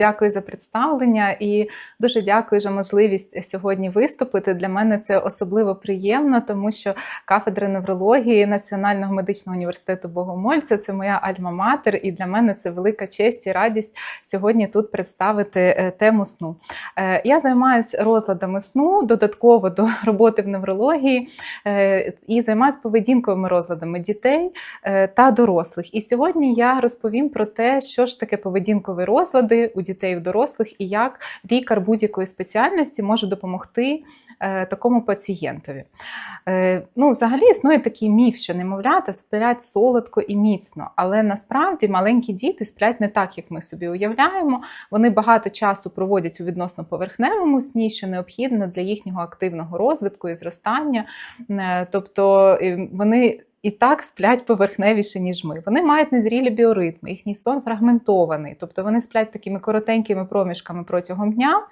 Дякую за представлення і дуже дякую за можливість сьогодні виступити. Для мене це особливо приємно, тому що кафедра неврології Національного медичного університету Богомольця це моя альма-матер, і для мене це велика честь і радість сьогодні тут представити е, тему сну. Е, Я займаюся розладами сну додатково до роботи в неврології е, і займаюся поведінковими розладами дітей та дорослих. І сьогодні я розповім про те, що ж таке поведінкові розлади у дітей і дорослих, і як лікар будь-якої спеціальності може допомогти е, такому пацієнтові. Е, ну, взагалі існує такий міф, що немовлята сплять солодко і міцно, але насправді маленькі діти сплять не так, як ми собі уявляємо. Вони багато часу проводять у відносно поверхневому сні, що необхідно для їхнього активного розвитку і зростання. Е, Тобто е, вони і так сплять поверхневіше, ніж ми. Вони мають незрілі біоритми, їхній сон фрагментований, тобто вони сплять такими коротенькими проміжками протягом дня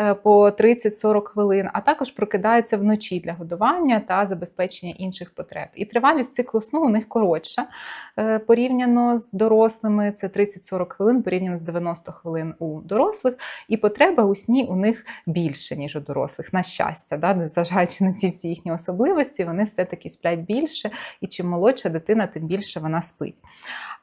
е, по 30-40 хвилин, а також прокидаються вночі для годування та забезпечення інших потреб. І тривалість циклу сну у них коротша е, порівняно з дорослими. Це 30-40 хвилин, порівняно з 90 хвилин у дорослих, і потреба у сні у них більше, ніж у дорослих. На щастя, да? незважаючи на ці всі їхні особливості, вони все-таки сплять більше. І чим молодша дитина, тим більше вона спить.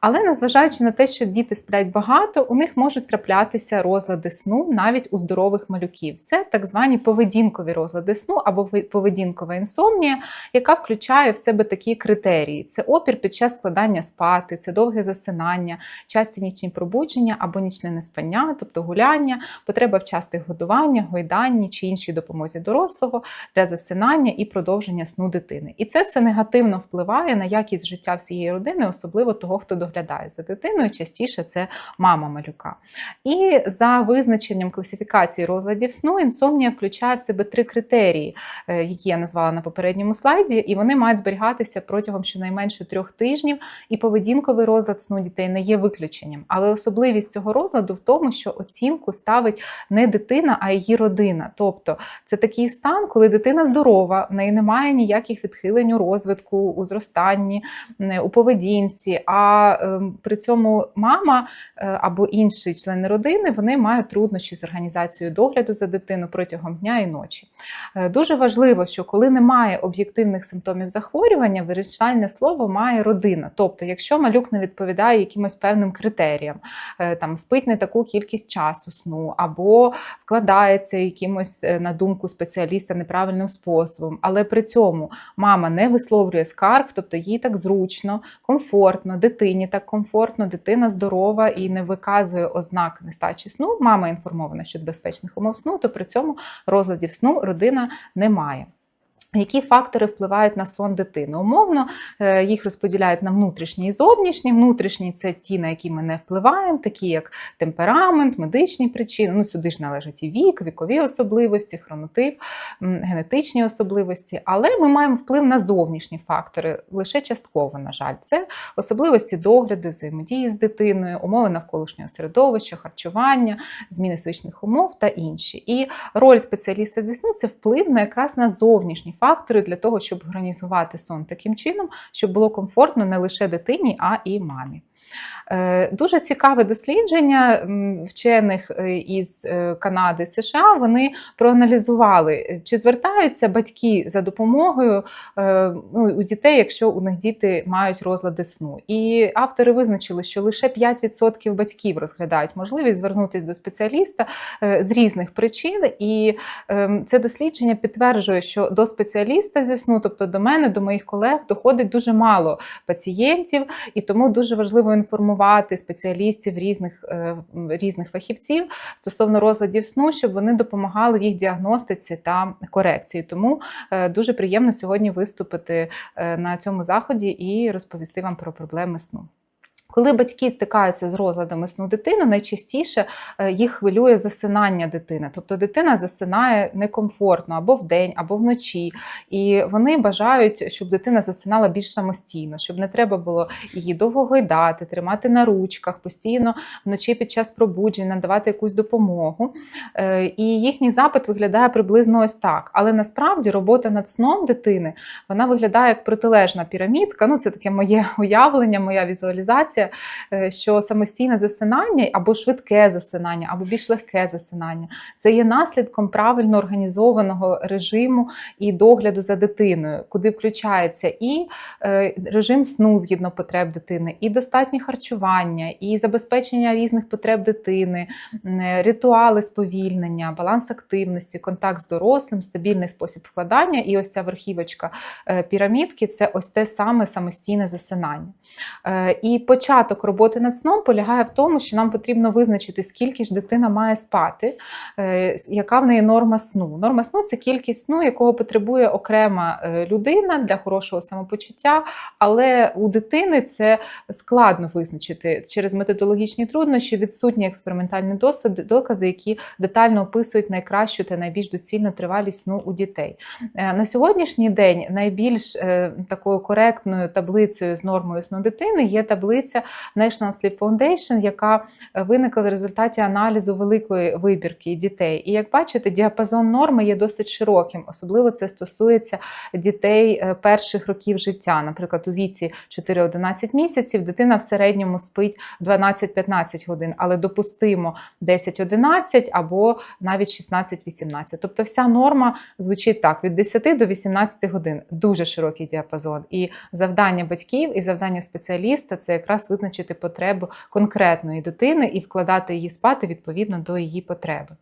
Але незважаючи на те, що діти сплять багато, у них можуть траплятися розлади сну навіть у здорових малюків. Це так звані поведінкові розлади сну або поведінкова інсомнія, яка включає в себе такі критерії: це опір під час складання спати, це довге засинання, часті нічні пробудження або нічне неспання, тобто гуляння, потреба в частих годування, гойданні чи іншій допомозі дорослого для засинання і продовження сну дитини. І це все негативно впливає на якість життя всієї родини, особливо того, хто доглядає за дитиною. Частіше це мама малюка. І за визначенням класифікації розладів сну, інсомнія включає в себе три критерії, е, які я назвала на попередньому слайді, і вони мають зберігатися протягом щонайменше трьох тижнів. І поведінковий розлад сну дітей не є виключенням. Але особливість цього розладу в тому, що оцінку ставить не дитина, а її родина. Тобто це такий стан, коли дитина здорова, в неї немає ніяких відхилень у розвитку, у зростанні, у поведінці. А ем, при цьому мама е, або інші члени родини вони мають труднощі з організацією догляду за дитину протягом дня і ночі. Е, Дуже важливо, що коли немає об'єктивних симптомів захворювання, вирішальне слово має родина. Тобто, якщо малюк не відповідає якимось певним критеріям, е, там спить не таку кількість часу сну, або вкладається якимось на думку спеціаліста неправильним способом, але при цьому мама не висловлює скарг, тобто їй так зручно, комфортно, дитині так комфортно, дитина здорова і не виказує ознак нестачі сну. Мама інформована щодо безпечних умов сну, то при цьому розладів сну родина не має. Які фактори впливають на сон дитини? Умовно, е, їх розподіляють на внутрішні і зовнішні. Внутрішні це ті, на які ми не впливаємо, такі як темперамент, медичні причини. Ну, сюди ж належать і вік, вікові особливості, хронотип, генетичні особливості. Але ми маємо вплив на зовнішні фактори, лише частково, на жаль, це особливості догляду, взаємодії з дитиною, умови навколишнього середовища, харчування, зміни звичних умов та інші. І роль спеціаліста зі сну це вплив на якраз на зовнішні фактори для того, щоб організувати сон таким чином, щоб було комфортно не лише дитині, а і мамі. Е, дуже цікаве дослідження вчених е, із е, Канади США. Вони проаналізували, чи звертаються батьки за допомогою ну, у дітей, якщо у них діти мають розлади сну. І автори визначили, що лише 5% батьків розглядають можливість звернутися до спеціаліста з різних причин. І це дослідження підтверджує, що до спеціаліста зі сну, тобто до мене, до моїх колег, доходить дуже мало пацієнтів, і тому дуже важливо інформувати спеціалістів різних е, різних фахівців стосовно розладів сну, щоб вони допомагали їх діагностиці та корекції. Тому е, дуже приємно сьогодні виступити е, на цьому заході і розповісти вам про проблеми сну. Коли батьки стикаються з розладами сну дитини, найчастіше е, їх хвилює засинання дитини. Тобто дитина засинає некомфортно або вдень, або вночі. І вони бажають, щоб дитина засинала більш самостійно, щоб не треба було її довго гойдати, тримати на ручках, постійно вночі під час пробудження надавати якусь допомогу. Е, і їхній запит виглядає приблизно ось так. Але насправді робота над сном дитини вона виглядає як протилежна пірамідка. Ну, це таке моє уявлення, моя візуалізація інформація, е, що самостійне засинання або швидке засинання, або більш легке засинання це є наслідком правильно організованого режиму і догляду за дитиною, куди включається і е, режим сну згідно потреб дитини, і достатнє харчування, і забезпечення різних потреб дитини, ритуали сповільнення, баланс активності, контакт з дорослим, стабільний спосіб вкладання. І ось ця верхівочка е, пірамідки це ось те саме самостійне засинання. Е, І початок роботи над сном полягає в тому, що нам потрібно визначити, скільки ж дитина має спати, е, яка в неї норма сну. Норма сну це кількість сну, якого потребує окрема е, людина для хорошого самопочуття, але у дитини це складно визначити через методологічні труднощі, відсутні експериментальні докази, які детально описують найкращу та найбільш доцільну тривалість сну у дітей. Е, На сьогоднішній день найбільш такою коректною таблицею з нормою сну дитини є таблиця National Sleep Foundation, яка е, виникла в результаті аналізу великої вибірки дітей. І як бачите, діапазон норми є досить широким, особливо це стосується дітей е, перших років життя. Наприклад, у віці 4-11 місяців дитина в середньому спить 12-15 годин, але допустимо 10-11 або навіть 16-18. Тобто вся норма звучить так: від 10 до 18 годин дуже широкий діапазон. І завдання батьків і завдання спеціаліста це якраз визначити потребу конкретної дитини і вкладати її спати відповідно до її потреби.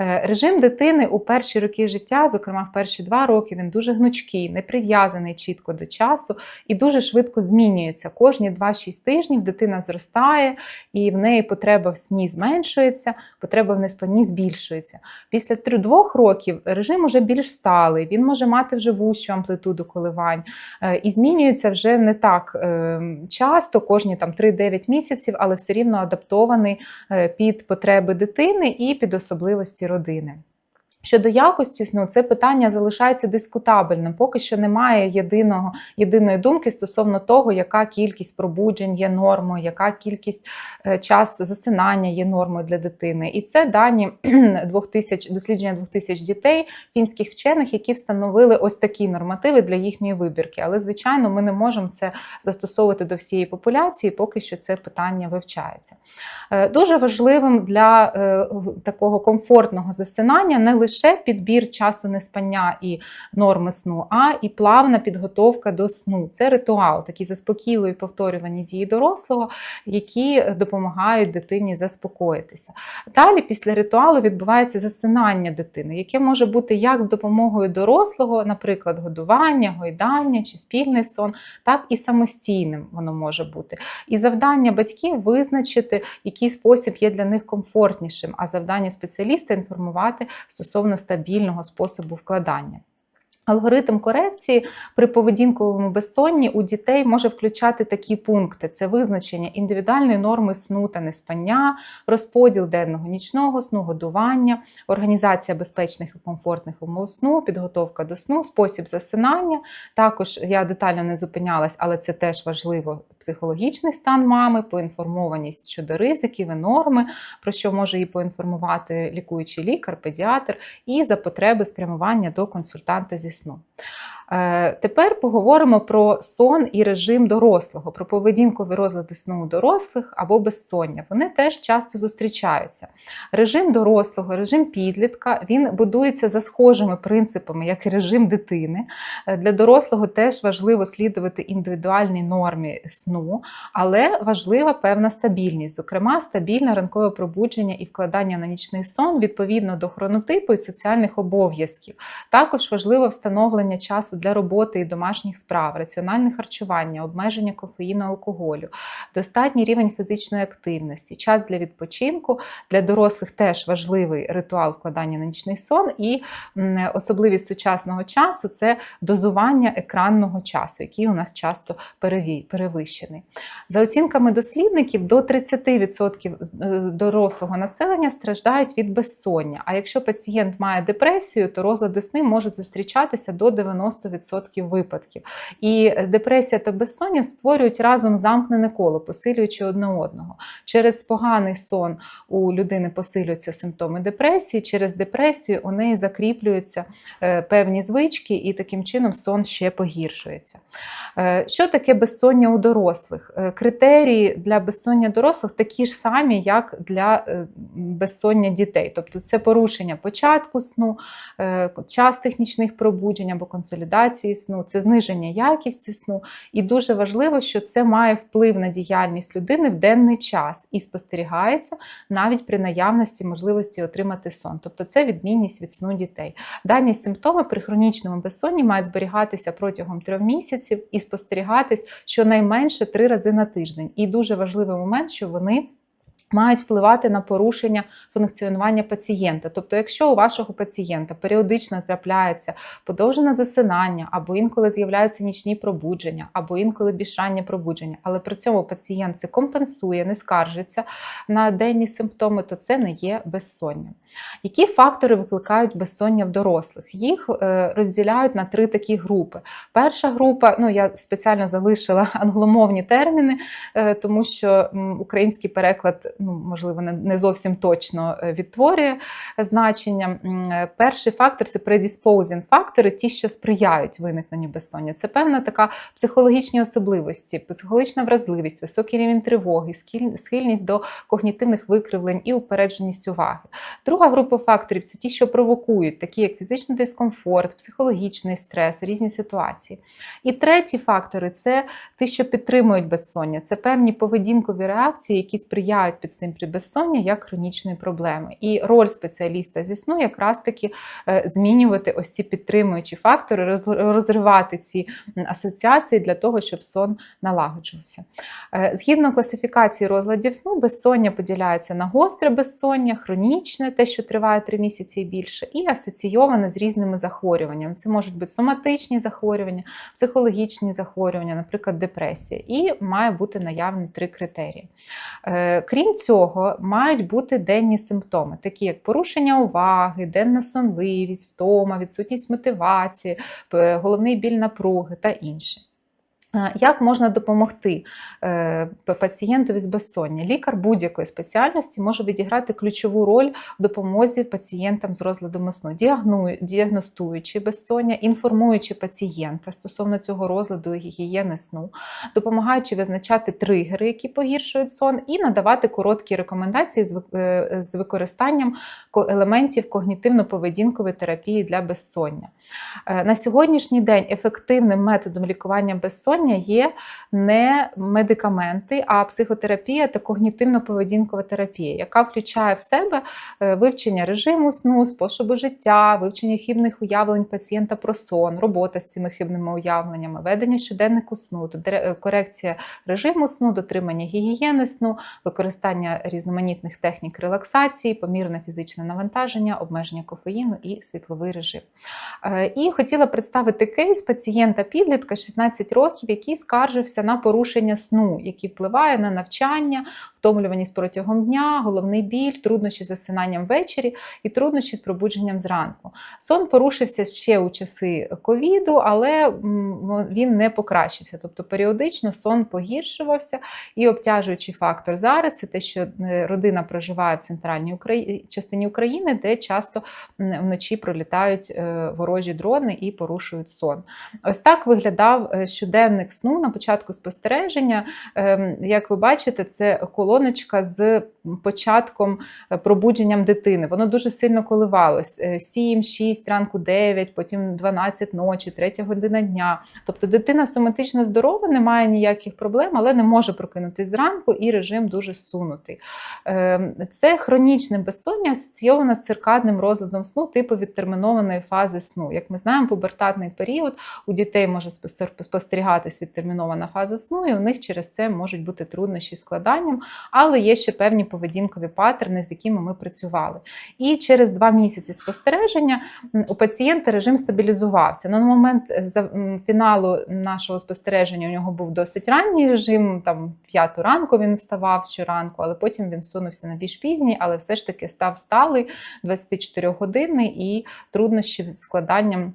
Е, Режим дитини у перші роки життя, зокрема в перші два роки, він дуже гнучкий, не прив'язаний чітко до часу і дуже швидко змінюється. Кожні 2-6 тижнів дитина зростає, і в неї потреба в сні зменшується, потреба в неспанні збільшується. Після 3-2 років режим уже більш сталий, він може мати вже вущу амплитуду коливань е, і змінюється вже не так е, часто, кожні там 3-9 місяців, але все рівно адаптований е, під потреби дитини і під особливості родини. Щодо якості сну, це питання залишається дискутабельним. Поки що немає єдиного, єдиної думки стосовно того, яка кількість пробуджень є нормою, яка кількість е, час засинання є нормою для дитини. І це дані 2000, дослідження 2000 дітей фінських вчених, які встановили ось такі нормативи для їхньої вибірки. Але, звичайно, ми не можемо це застосовувати до всієї популяції, поки що це питання вивчається. Е, Дуже важливим для е, такого комфортного засинання не лише підбір часу неспання і норми сну, а і плавна підготовка до сну. Це ритуал, такі заспокійливі повторювані дії дорослого, які допомагають дитині заспокоїтися. Далі, після ритуалу, відбувається засинання дитини, яке може бути як з допомогою дорослого, наприклад, годування, гойдання чи спільний сон, так і самостійним воно може бути. І завдання батьків визначити, який спосіб є для них комфортнішим, а завдання спеціаліста інформувати стосовно стабільного способу вкладання. Алгоритм корекції при поведінковому безсонні у дітей може включати такі пункти: це визначення індивідуальної норми сну та неспання, розподіл денного нічного сну, годування, організація безпечних і комфортних умов сну, підготовка до сну, спосіб засинання. Також я детально не зупинялась, але це теж важливо. Психологічний стан мами, поінформованість щодо ризиків і норми, про що може її поінформувати лікуючий лікар, педіатр, і за потреби спрямування до консультанта зі сну. Е, Тепер поговоримо про сон і режим дорослого, про поведінкові розлади сну у дорослих або безсоння. Вони теж часто зустрічаються. Режим дорослого, режим підлітка він будується за схожими принципами, як і режим дитини. Е, Для дорослого теж важливо слідувати індивідуальній нормі сну, але важлива певна стабільність, зокрема, стабільне ранкове пробудження і вкладання на нічний сон відповідно до хронотипу і соціальних обов'язків. Також важливо встановлення часу для роботи і домашніх справ, раціональне харчування, обмеження кофеїну, алкоголю, достатній рівень фізичної активності, час для відпочинку. Для дорослих теж важливий ритуал вкладання на нічний сон, і особливість сучасного часу це дозування екранного часу, який у нас часто перевищений. За оцінками дослідників, до 30% з- е, дорослого населення страждають від безсоння. А якщо пацієнт має депресію, то розлади сни можуть зустрічатися до 90% випадків. І депресія та безсоння створюють разом замкнене коло, посилюючи одне одного. Через поганий сон у людини посилюються симптоми депресії, через депресію у неї закріплюються е, певні звички, і таким чином сон ще погіршується. Е, Що таке безсоння у дорослих? Е, Критерії для безсоння дорослих такі ж самі, як для е, безсоння дітей. Тобто це порушення початку сну, е, час технічних пробуджень або консолідації сну, це зниження якісті сну. І дуже важливо, що це має вплив на діяльність людини в денний час і спостерігається навіть при наявності можливості отримати сон. Тобто це відмінність від сну дітей. Дані симптоми при хронічному безсонні мають зберігатися протягом трьох місяців і спостерігатись щонайменше три рази на тиждень. І дуже важливий момент, що вони мають впливати на порушення функціонування пацієнта. Тобто, якщо у вашого пацієнта періодично трапляється подовжене засинання, або інколи з'являються нічні пробудження, або інколи більш раннє пробудження, але при цьому пацієнт це компенсує, не скаржиться на денні симптоми, то це не є безсонням. Які фактори викликають безсоння в дорослих? Їх е, розділяють на три такі групи. Перша група, ну я спеціально залишила англомовні терміни, е, тому що український переклад, ну можливо, не, зовсім точно е, відтворює значення. Перший фактор це predisposing фактори, ті, що сприяють виникненню безсоння. Це певна така психологічні особливості, психологічна вразливість, високий рівень тривоги, схильність до когнітивних викривлень і упередженість уваги. Друга група факторів це ті, що провокують, такі як фізичний дискомфорт, психологічний стрес, різні ситуації. І треті фактори це ті, що підтримують безсоння. Це певні поведінкові реакції, які сприяють під підсимплі безсоння як хронічної проблеми. І роль спеціаліста зі сну якраз таки е, змінювати ось ці підтримуючі фактори, розривати ці асоціації для того, щоб сон налагоджувався. Е, Згідно класифікації розладів сну, безсоння поділяється на гостре безсоння, хронічне, те, що триває 3 місяці і більше, і асоційоване з різними захворюваннями. Це можуть бути соматичні захворювання, психологічні захворювання, наприклад, депресія. І має бути наявні три критерії. Е, Крім цього, мають бути денні симптоми, такі як порушення уваги, денна сонливість, втома, відсутність мотивації, головний біль напруги та інше. Як можна допомогти е, пацієнтові з безсоння? Лікар будь-якої спеціальності може відіграти ключову роль в допомозі пацієнтам з розладом сну, діагностуючи безсоння, інформуючи пацієнта стосовно цього розладу і гігієни сну, допомагаючи визначати тригери, які погіршують сон, і надавати короткі рекомендації з е, використанням елементів когнітивно-поведінкової терапії для безсоння. Е, На сьогоднішній день ефективним методом лікування безсоння є не медикаменти, а психотерапія та когнітивно-поведінкова терапія, яка включає в себе е, вивчення режиму сну, способу життя, вивчення хибних уявлень пацієнта про сон, робота з цими хибними уявленнями, ведення щоденнику сну, е, корекція режиму сну, дотримання гігієни сну, використання різноманітних технік релаксації, помірне фізичне навантаження, обмеження кофеїну і світловий режим. Е, І хотіла представити кейс пацієнта підлітка 16 років, який скаржився на порушення сну, які впливає на навчання, втомлюваність протягом дня, головний біль, труднощі з засинанням ввечері і труднощі з пробудженням зранку. Сон порушився ще у часи ковіду, але він не покращився. Тобто періодично сон погіршувався, і обтяжуючий фактор зараз це те, що е, родина проживає в центральній Украї... частині України, де часто вночі пролітають е, ворожі дрони і порушують сон. Ось так виглядав е, щоденник сну на початку спостереження. Ем, Як ви бачите, це колоночка з початком е, пробудженням дитини. Воно дуже сильно коливалось: Е, 7, 6, ранку 9, потім 12 ночі, 3 година дня. Тобто дитина соматично здорова, не має ніяких проблем, але не може прокинутись зранку, і режим дуже сунутий. Ем, Це хронічне безсоння асоційоване з циркадним розладом сну типу відтермінованої фази сну. Як ми знаємо, пубертатний період у дітей може спостер- спостерігатись відтермінована фаза сну, і у них через це можуть бути труднощі з складанням, але є ще певні поведінкові паттерни, з якими ми працювали. І через два місяці спостереження у пацієнта режим стабілізувався. Ну, На момент е, фіналу нашого спостереження у нього був досить ранній режим, там п'яту ранку він вставав щоранку, але потім він сунувся на більш пізній, але все ж таки став сталий 24 години і труднощі з складанням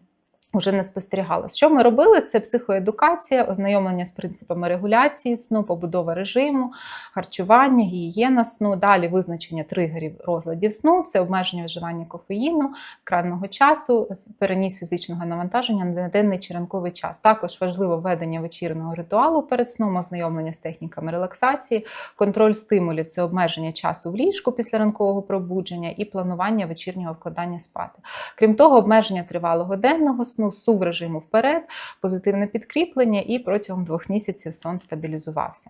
Уже не спостерігалося. Що ми робили? Це психоедукація, ознайомлення з принципами регуляції сну, побудова режиму, харчування, гігієна сну. Далі визначення тригерів розладів сну, це обмеження вживання кофеїну, екранного часу, переніс фізичного навантаження на денний чи ранковий час. Також важливо введення вечірного ритуалу перед сном, ознайомлення з техніками релаксації, контроль стимулів це обмеження часу в ліжку після ранкового пробудження і планування вечірнього вкладання спати. Крім того, обмеження тривалого денного сну сну, сув режиму вперед, позитивне підкріплення, і протягом двох місяців сон стабілізувався.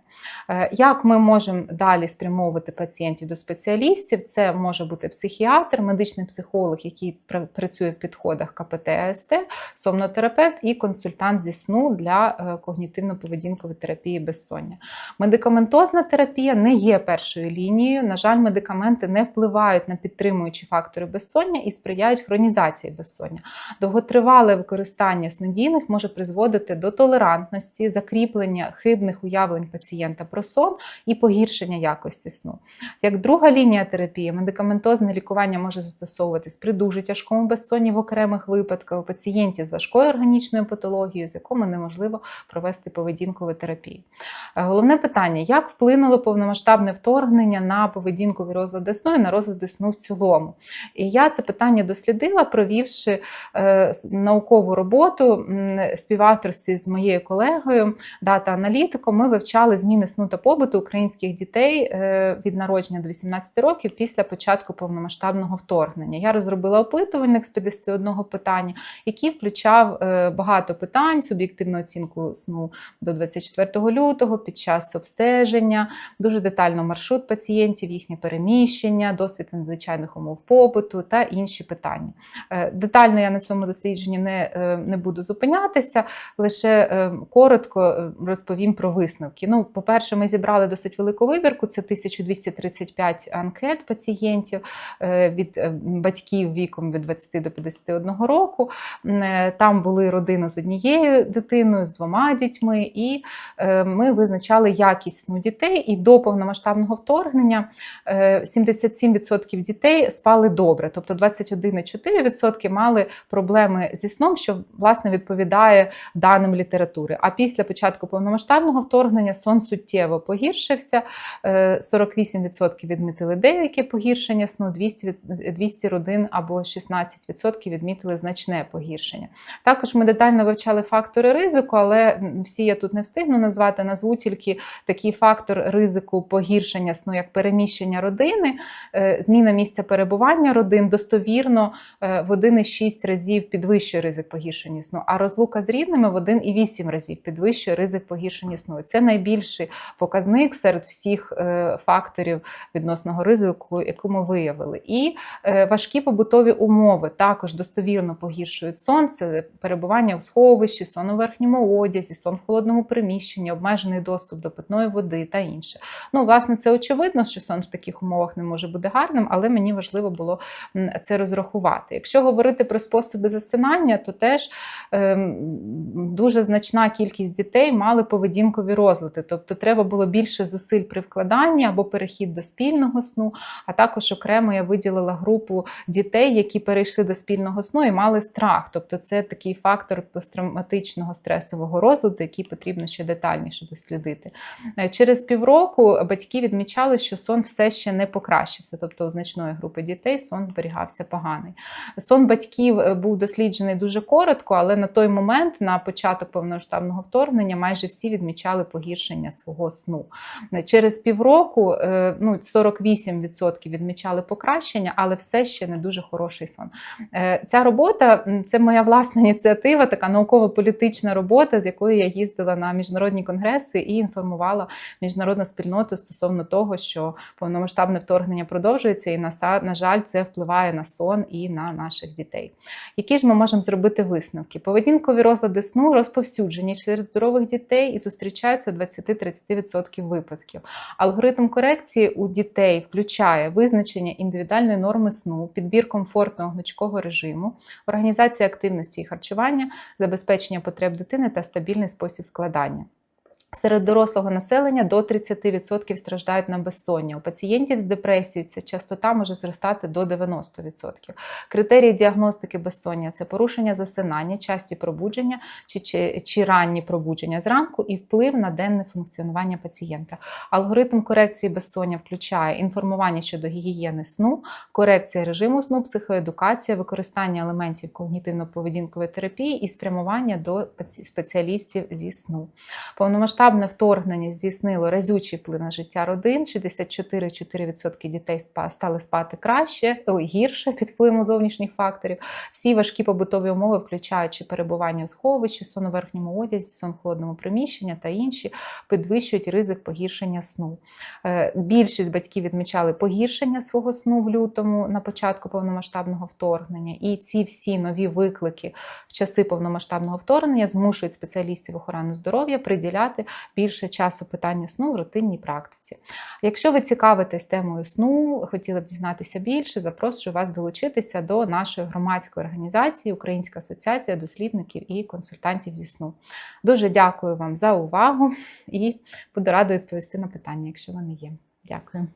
Е, як ми можемо далі спрямовувати пацієнтів до спеціалістів? Це може бути психіатр, медичний психолог, який працює в підходах КПТ АСТ, сомнотерапевт і консультант зі сну для е, когнітивно-поведінкової терапії безсоння. Медикаментозна терапія не є першою лінією. На жаль, медикаменти не впливають на підтримуючі фактори безсоння і сприяють хронізації безсоння. Довготривале використання снодійних може призводити до толерантності, закріплення хибних уявлень пацієнта про сон і погіршення якості сну. Як друга лінія терапії, медикаментозне лікування може застосовуватись при дуже тяжкому безсонні в окремих випадках у пацієнтів з важкою органічною патологією, з якому неможливо провести поведінкову терапію. Е, головне питання: як вплинуло повномасштабне вторгнення на поведінкові розлади сну і на розлади сну в цілому? І я це питання дослідила, провівши е, наукову наукову роботу співавторстві з моєю колегою, дата-аналітиком, ми вивчали зміни сну та побуту українських дітей е, від народження до 18 років після початку повномасштабного вторгнення. Я розробила опитувальник з 51 питання, який включав е, багато питань, суб'єктивну оцінку сну до 24 лютого під час обстеження, дуже детально маршрут пацієнтів, їхнє переміщення, досвід надзвичайних умов побуту та інші питання. Е, детально я на цьому дослідженні не Е, не буду зупинятися, лише е, коротко е, розповім про висновки. Ну, По-перше, ми зібрали досить велику вибірку, це 1235 анкет пацієнтів від батьків віком від 20 до 51 року. Там були родини з однією дитиною, з двома дітьми, і ми визначали якість сну дітей. І до повномасштабного вторгнення 77% дітей спали добре, тобто 21,4% мали проблеми зі сном сном, що власне відповідає даним літератури. А після початку повномасштабного вторгнення сон суттєво погіршився. 48% е, відмітили деяке погіршення сну, 200 200 родин або 16% відмітили значне погіршення. Також ми детально вивчали фактори ризику, але всі я тут не встигну назвати, назву тільки такий фактор ризику погіршення сну, як переміщення родини, е, зміна місця перебування родин достовірно е, в 1,6 разів підвищує ризик погіршення сну, а розлука з рідними в 1,8 разів підвищує ризик погіршення сну. Це найбільший показник серед всіх е, факторів відносного ризику, яку ми виявили. І е, важкі побутові умови також достовірно погіршують сон. Це перебування в сховищі, сон у верхньому одязі, сон в холодному приміщенні, обмежений доступ до питної води та інше. Ну, власне, це очевидно, що сон в таких умовах не може бути гарним, але мені важливо було це розрахувати. Якщо говорити про способи засинання, то теж ем, дуже значна кількість дітей мали поведінкові розлади. Тобто треба було більше зусиль при вкладанні або перехід до спільного сну. А також окремо я виділила групу дітей, які перейшли до спільного сну і мали страх. Тобто, це такий фактор посттравматичного стресового розладу, який потрібно ще детальніше дослідити. Е, через півроку батьки відмічали, що сон все ще не покращився. Тобто у значної групи дітей сон зберігався поганий. Сон батьків е, був досліджений дуже дуже коротко, але на той момент, на початок повноштабного вторгнення, майже всі відмічали погіршення свого сну. Через півроку е, ну, 48% відмічали покращення, але все ще не дуже хороший сон. Е, ця робота це моя власна ініціатива, така науково-політична робота, з якою я їздила на міжнародні конгреси і інформувала міжнародну спільноту стосовно того, що повномасштабне вторгнення продовжується, і на жаль, це впливає на сон і на наших дітей. Які ж ми можемо зробити? Робити висновки. Поведінкові розлади сну розповсюджені серед здорових дітей і зустрічаються в 20-30% випадків. Алгоритм корекції у дітей включає визначення індивідуальної норми сну, підбір комфортного гнучкого режиму, організація активності і харчування, забезпечення потреб дитини та стабільний спосіб вкладання. Серед дорослого населення до 30% страждають на безсоння. У пацієнтів з депресією ця частота може зростати до 90%. Критерії діагностики безсоння це порушення засинання, часті пробудження чи, чи, чи ранні пробудження зранку і вплив на денне функціонування пацієнта. Алгоритм корекції безсоння включає інформування щодо гігієни сну, корекція режиму сну, психоедукація, використання елементів когнітивно-поведінкової терапії і спрямування до спеціалістів зі сну. Повномасштабне вторгнення здійснило разючий вплив на життя родин. 64,4% дітей стали спати краще, ой, гірше під впливом зовнішніх факторів. Всі важкі побутові умови, включаючи перебування у сховищі, сон у верхньому одязі, сон в холодному приміщенні та інші, підвищують ризик погіршення сну. Е, Більшість батьків відмічали погіршення свого сну в лютому на початку повномасштабного вторгнення, і ці всі нові виклики в часи повномасштабного вторгнення змушують спеціалістів охорони здоров'я приділяти більше часу питання сну в рутинній практиці. Якщо ви цікавитесь темою сну, хотіли б дізнатися більше, запрошую вас долучитися до нашої громадської організації Українська асоціація дослідників і консультантів зі сну. Дуже дякую вам за увагу і буду рада відповісти на питання, якщо вони є. Дякую.